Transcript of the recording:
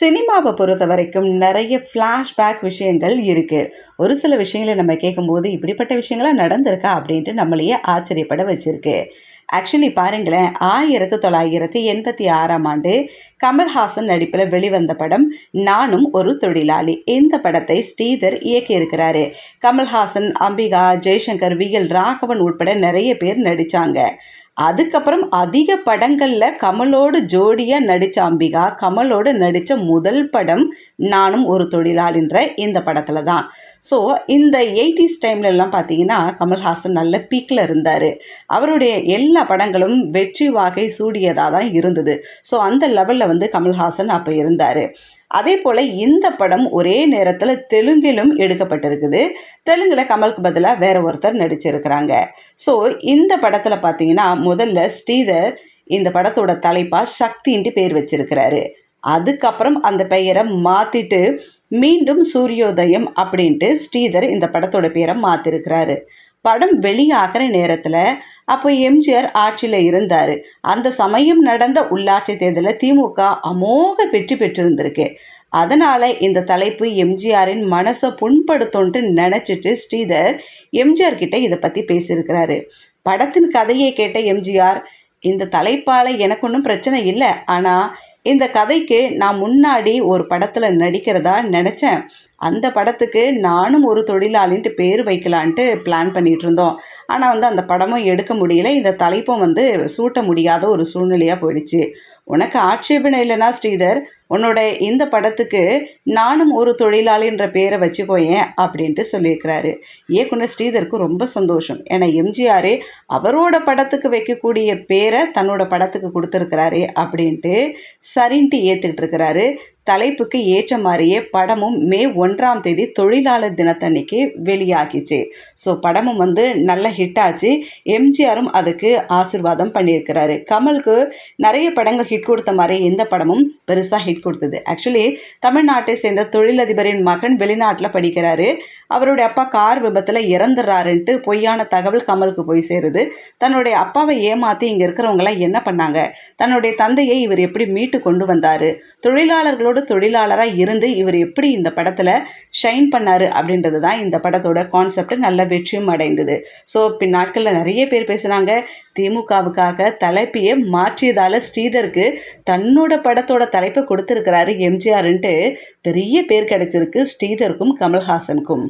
சினிமாவை பொறுத்த வரைக்கும் நிறைய ஃப்ளாஷ்பேக் விஷயங்கள் இருக்குது ஒரு சில விஷயங்களை நம்ம கேட்கும்போது இப்படிப்பட்ட விஷயங்களாக நடந்திருக்கா அப்படின்ட்டு நம்மளையே ஆச்சரியப்பட வச்சுருக்கு. ஆக்சுவலி பாருங்களேன் ஆயிரத்தி தொள்ளாயிரத்தி எண்பத்தி ஆறாம் ஆண்டு கமல்ஹாசன் நடிப்பில் வெளிவந்த படம் நானும் ஒரு தொழிலாளி. இந்த படத்தை ஸ்ரீதர் இயக்கியிருக்கிறாரு. கமல்ஹாசன் அம்பிகா ஜெய்சங்கர் வி எல் ராகவன் உட்பட நிறைய பேர் நடித்தாங்க அதுக்கப்புறம் அதிக படங்களில் கமலோடு ஜோடியாக நடித்த அம்பிகா கமலோடு நடித்த முதல் படம் நானும் ஒரு தொழிலாளின்ற இந்த படத்தில் தான். ஸோ இந்த எயிட்டிஸ் டைம்லலாம் பார்த்தீங்கன்னா கமல்ஹாசன் நல்ல பீக்கில் இருந்தார். அவருடைய எல்லா படங்களும் வெற்றி வாகை சூடியதாக தான் இருந்தது. ஸோ அந்த லெவலில் வந்து கமல்ஹாசன் அப்போ இருந்தார். அதே போல் இந்த படம் ஒரே நேரத்தில் தெலுங்கிலும் எடுக்கப்பட்டிருக்குது. தெலுங்கில் கமலுக்கு பதிலாக வேற ஒருத்தர் நடிச்சிருக்கிறாங்க. ஸோ இந்த படத்தில் பார்த்தீங்கன்னா முதல்ல ஸ்ரீதர் இந்த படத்தோட தலைப்பாக சக்தின்ட்டு பேர் வச்சிருக்கிறாரு. அதுக்கப்புறம் அந்த பெயரை மாற்றிட்டு மீண்டும் சூரியோதயம் அப்படின்ட்டு ஸ்ரீதர் இந்த படத்தோட பேரை மாற்றிருக்கிறாரு படம் வெளியாகிற நேரத்தில் அப்போ எம்ஜிஆர் ஆட்சியில் இருந்தார். அந்த சமயம் நடந்த உள்ளாட்சி தேர்தலில் திமுக அமோக வெற்றி பெற்றிருந்திருக்கு. அதனால் இந்த தலைப்பு எம்ஜிஆரின் மனசை புண்படுத்தோன்ட்டு நினச்சிட்டு ஸ்ரீதர் எம்ஜிஆர் கிட்ட இதை பற்றி பேசியிருக்கிறாரு. படத்தின் கதையை கேட்ட எம்ஜிஆர் இந்த தலைப்பால் எனக்கு ஒன்றும் பிரச்சனை இல்லை. ஆனால் இந்த கதைக்கு நான் முன்னாடி ஒரு படத்தில் நடிக்கிறதா நினச்சேன். அந்த படத்துக்கு நானும் ஒரு தொழிலாளின்ட்டு பேர் வைக்கலான்ட்டு பிளான் பண்ணிகிட்டு இருந்தோம் ஆனால் வந்து அந்த படமும் எடுக்க முடியல. இந்த தலைப்பும் வந்து சூட்ட முடியாத ஒரு சூழ்நிலையாக போயிடுச்சு. உனக்கு ஆட்சேபனை இல்லைனா ஸ்ரீதர் உன்னோட இந்த படத்துக்கு நானும் ஒரு தொழிலாளின்ற பேரை வச்சுக்கோயேன் அப்படின்ட்டு சொல்லியிருக்கிறாரு. இயக்குனர் ஸ்ரீதருக்கு ரொம்ப சந்தோஷம். ஏன்னா எம்ஜிஆரே அவரோட படத்துக்கு வைக்கக்கூடிய பேரை தன்னோட படத்துக்கு கொடுத்துருக்கிறாரு அப்படின்ட்டு சரின்ட்டு ஏற்றுக்கிட்டு இருக்கிறாரு. தலைப்புக்கு ஏற்ற மாதிரியே படமும் மே ஒன்றாம் தேதி தொழிலாளர் தினத்தன்னைக்கு வெளியாகிச்சு. ஸோ படமும் வந்து நல்ல ஹிட் ஆச்சு. எம்ஜிஆரும் அதுக்கு ஆசிர்வாதம் பண்ணியிருக்கிறாரு. கமலுக்கு நிறைய படங்கள் ஹிட் கொடுத்த மாதிரி இந்த படமும் பெருசாக ஹிட் கொடுத்தது. ஆக்சுவலி தமிழ்நாட்டை சேர்ந்த தொழிலதிபரின் மகன் வெளிநாட்டில் படிக்கிறாரு. அவருடைய அப்பா கார் விபத்தில் இறந்துடுறாருன்ட்டு பொய்யான தகவல் கமலுக்கு போய் சேருது. தன்னுடைய அப்பாவை ஏமாற்றி இங்கே இருக்கிறவங்களாம் என்ன பண்ணாங்க? தன்னுடைய தந்தையை இவர் எப்படி மீட்டு கொண்டு வந்தார்? தொழிலாளர்களோட படத்தோட தொழிலாளராக இருந்து இவர் எப்படி இந்த படத்தில் ஷைன் பண்ணார் அப்படின்றது தான் இந்த படத்தோட கான்செப்ட். நல்ல வெற்றியும் அடைந்தது. ஸோ பின் நாட்களில் நிறைய பேர் பேசுனாங்க. திமுகவுக்காக தலைப்பையே மாற்றியதால் ஸ்ரீதருக்கு தன்னோட படத்தோட தலைப்பை கொடுத்துருக்கிறாரு எம்ஜிஆர்ன்ட்டு பெரிய பேர் கிடைச்சிருக்கு ஸ்ரீதருக்கும் கமல்ஹாசனுக்கும்.